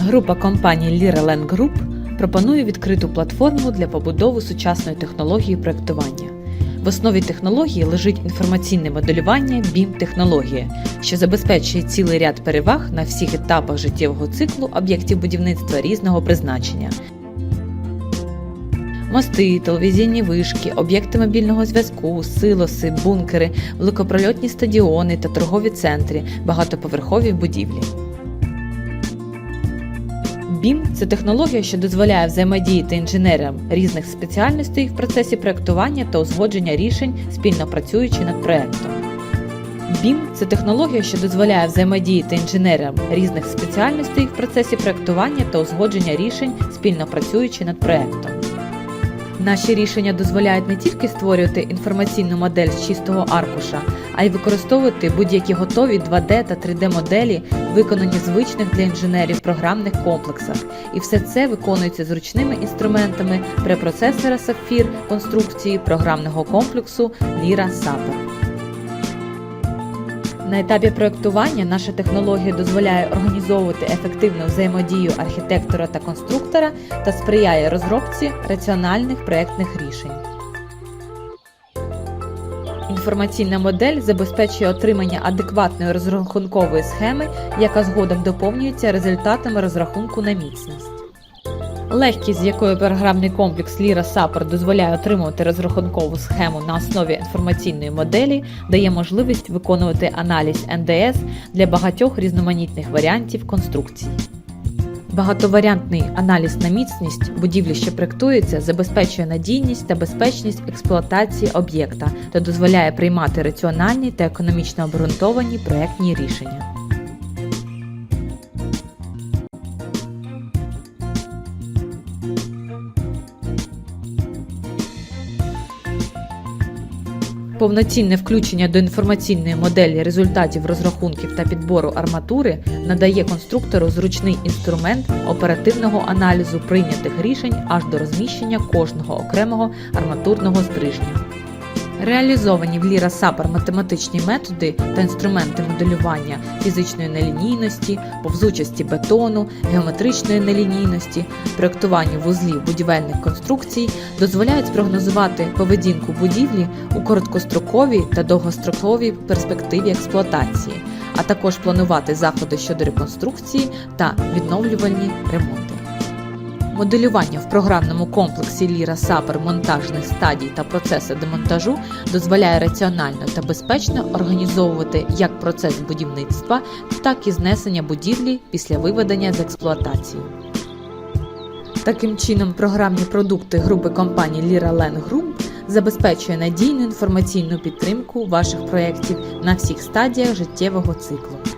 Група компаній Land Group пропонує відкриту платформу для побудови сучасної технології проектування. В основі технології лежить інформаційне моделювання BIM технологія, що забезпечує цілий ряд переваг на всіх етапах життєвого циклу об'єктів будівництва різного призначення. Мости, телевізійні вишки, об'єкти мобільного зв'язку, силоси, бункери, великопрольотні стадіони та торгові центри, багатоповерхові будівлі. BIM – це технологія, що дозволяє взаємодіяти інженерам різних спеціальностей в процесі проектування та узгодження рішень, спільно працюючи над проектом. BIM – це технологія, що дозволяє взаємодіяти інженерам різних спеціальностей в процесі проектування та узгодження рішень, спільно працюючи над проектом. Наші рішення дозволяють не тільки створювати інформаційну модель з чистого аркуша, а й використовувати будь-які готові 2D та 3D моделі, виконані звичних для інженерів програмних комплексах. І все це виконується зручними інструментами препроцесора Sapphire конструкції програмного комплексу Lira Sapper. На етапі проектування наша технологія дозволяє організовувати ефективну взаємодію архітектора та конструктора та сприяє розробці раціональних проектних рішень. Інформаційна модель забезпечує отримання адекватної розрахункової схеми, яка згодом доповнюється результатами розрахунку на міцність. Легкість, з якою програмний комплекс Lira Sapper дозволяє отримувати розрахункову схему на основі інформаційної моделі, дає можливість виконувати аналіз НДС для багатьох різноманітних варіантів конструкції. Багатоваріантний аналіз на міцність будівлі, що проектується, забезпечує надійність та безпечність експлуатації об'єкта та дозволяє приймати раціональні та економічно обґрунтовані проектні рішення. Повноцінне включення до інформаційної моделі результатів розрахунків та підбору арматури надає конструктору зручний інструмент оперативного аналізу прийнятих рішень аж до розміщення кожного окремого арматурного стрижня. Реалізовані в Lira Sapper математичні методи та інструменти моделювання фізичної нелінійності, повзучості бетону, геометричної нелінійності, проектуванню вузлів будівельних конструкцій дозволяють спрогнозувати поведінку будівлі у короткостроковій та довгостроковій перспективі експлуатації, а також планувати заходи щодо реконструкції та відновлювальні ремонти. Моделювання в програмному комплексі Lira Sapper монтажних стадій та процеси демонтажу дозволяє раціонально та безпечно організовувати як процес будівництва, так і знесення будівлі після виведення з експлуатації. Таким чином, програмні продукти групи компаній Lira Land Group забезпечує надійну інформаційну підтримку ваших проєктів на всіх стадіях життєвого циклу.